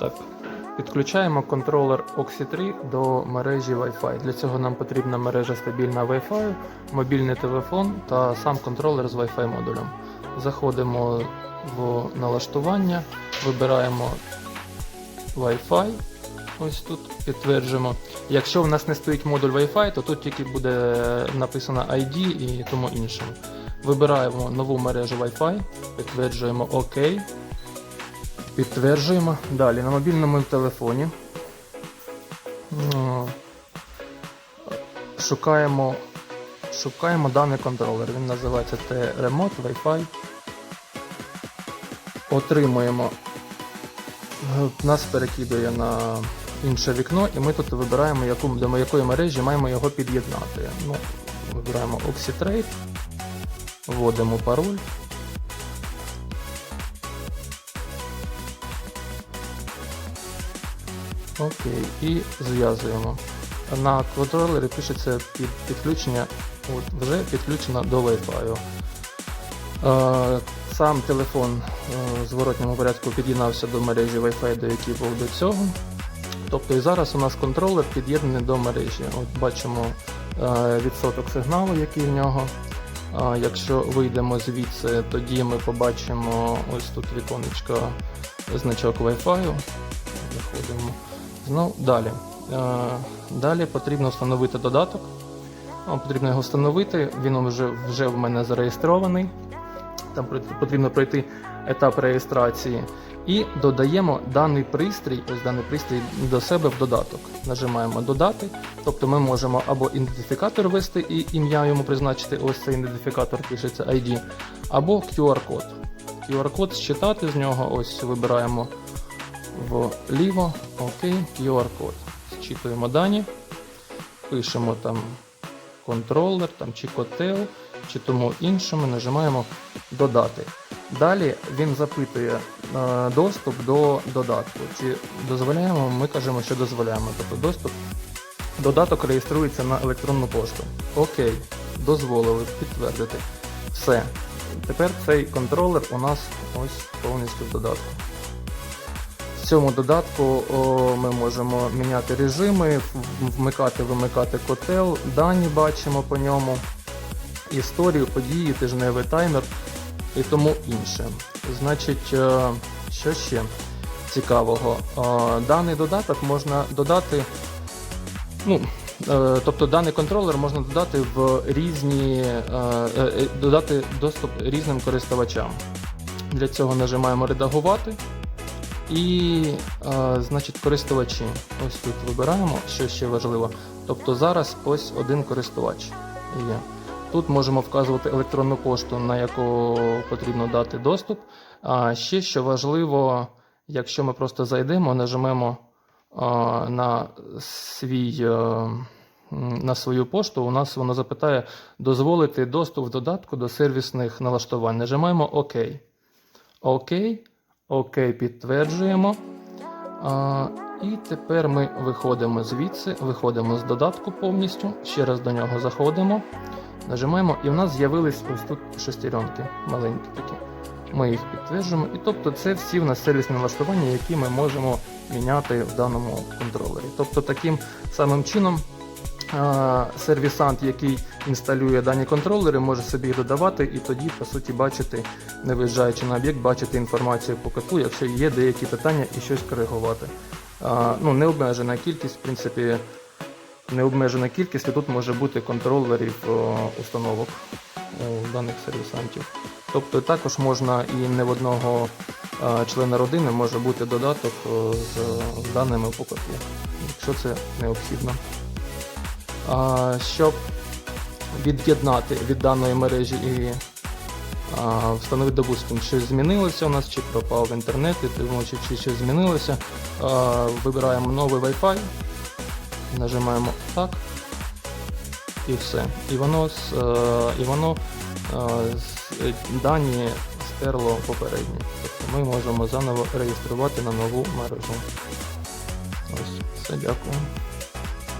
Так, підключаємо контролер Oxy 3 до мережі Wi-Fi. Для цього нам потрібна мережа стабільна Wi-Fi, мобільний телефон та сам контролер з Wi-Fi модулем. Заходимо в налаштування, вибираємо Wi-Fi. Ось тут підтверджуємо. Якщо в нас не стоїть модуль Wi-Fi, то тут тільки буде написано ID і тому іншим. Вибираємо нову мережу Wi-Fi, підтверджуємо ОК. Підтверджуємо. Далі на мобільному телефоні. Шукаємо, шукаємо даний контролер. Він називається T-Remote Wi-Fi. Отримуємо. Нас перекидує на інше вікно, і ми тут вибираємо, яку, до якої мережі маємо його під'єднати. Ну, вибираємо Oxytrade, вводимо пароль. Окей, і зв'язуємо. На контролері пишеться під підключення, от вже підключено до Wi-Fi. Е, Сам телефон е, в зворотньому порядку під'єднався до мережі Wi-Fi, до якої був до цього. Тобто і зараз у нас контролер під'єднаний до мережі. От бачимо е, відсоток сигналу, який в нього. Якщо вийдемо звідси, тоді ми побачимо ось тут віконечко значок Wi-Fi. Заходимо. Знов далі. Е, Далі потрібно встановити додаток. Потрібно його встановити, він вже, вже в мене зареєстрований. Там потрібно пройти етап реєстрації. І додаємо даний пристрій, ось даний пристрій до себе в додаток. Нажимаємо додати, тобто ми можемо або ідентифікатор ввести і ім'я йому призначити, ось цей ідентифікатор пишеться ID, або QR-код. QR-код считати з нього, ось вибираємо вліво, окей, QR-код. Зчитуємо дані, пишемо там контролер там, чи котел, чи тому іншому, нажимаємо додати. Далі він запитує е, доступ до додатку. Чи дозволяємо, ми кажемо, що дозволяємо. Тобто доступ. Додаток реєструється на електронну пошту. Окей, дозволили підтвердити. Все. Тепер цей контролер у нас ось повністю в додатку. Цьому додатку ми можемо міняти режими, вмикати, вимикати котел, дані бачимо по ньому, історію, події, тижневий таймер і тому інше. Значить, е, що ще цікавого? Е, Даний додаток можна додати. Ну, е, тобто даний контролер можна додати в різні додати доступ різним користувачам. Для цього нажимаємо редагувати. І, е, значить, користувачі. Ось тут вибираємо, що ще важливо. Тобто зараз ось один користувач є. Тут можемо вказувати електронну пошту, на яку потрібно дати доступ. А ще що важливо, якщо ми просто зайдемо, нажмемо а, на свій. е, На свою пошту у нас воно запитає дозволити доступ в додатку до сервісних налаштувань. Нажимаємо ОК. ОК. ОК, підтверджуємо. А, і тепер ми виходимо звідси, виходимо з додатку повністю. Ще раз до нього заходимо. Нажимаємо, і в нас з'явились ось тут шестеренки маленькі такі. Ми їх підтверджуємо. І тобто це всі в нас сервісні налаштування, які ми можемо міняти в даному контролері. Тобто таким самим чином сервісант, який інсталює дані контролери, може собі їх додавати і тоді, по суті, бачити, не виїжджаючи на об'єкт, бачити інформацію по коту, якщо є деякі питання і щось коригувати. Ну, необмежена кількість, в принципі, необмежена кількість, і тут може бути контролерів установок у даних сервісантів. Тобто також можна і не в одного члена родини може бути додаток з, даними по котлу, якщо це необхідно. Щоб від'єднати від даної мережі і встановити, допустимо, щось змінилося у нас, чи пропав інтернет, чи, чи щось змінилося. Вибираємо новий Wi-Fi, нажимаємо так. І все. І воно, е, і воно е, е, дані стерло попередні. Тобто ми можемо заново реєструвати на нову мережу. Ось, все, дякую.